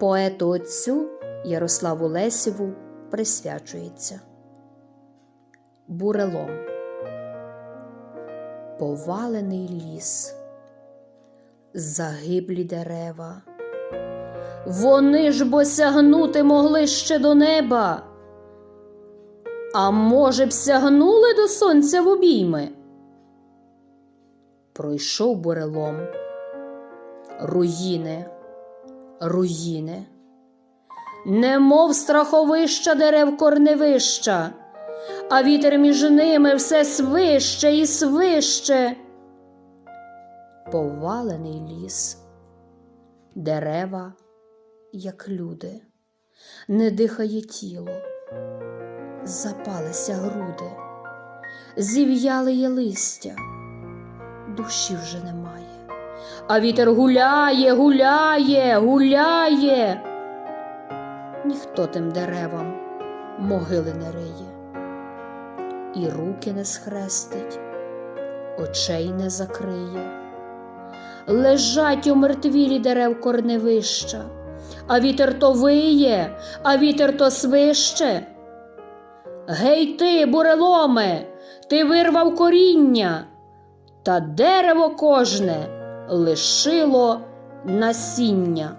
Поету отцю Ярославу Лесєву присвячується. Бурелом. Повалений ліс, загиблі дерева. Вони ж бо сягнути могли ще до неба. А може б сягнули до сонця в обійми? Пройшов бурелом. Руїни, руїни, немов страховища дерев корневища, а вітер між ними все свище і свище. Повалений ліс, дерева, як люди, не дихає тіло, запалися груди, зів'яли є листя, душі вже немає. А вітер гуляє, гуляє, гуляє. Ніхто тим деревам могили не риє, і руки не схрестить, очей не закриє. Лежать у мертвілі дерев корневища, а вітер то виє, а вітер то свище. Гей ти, буреломе, ти вирвав коріння, та дерево кожне лишило насіння.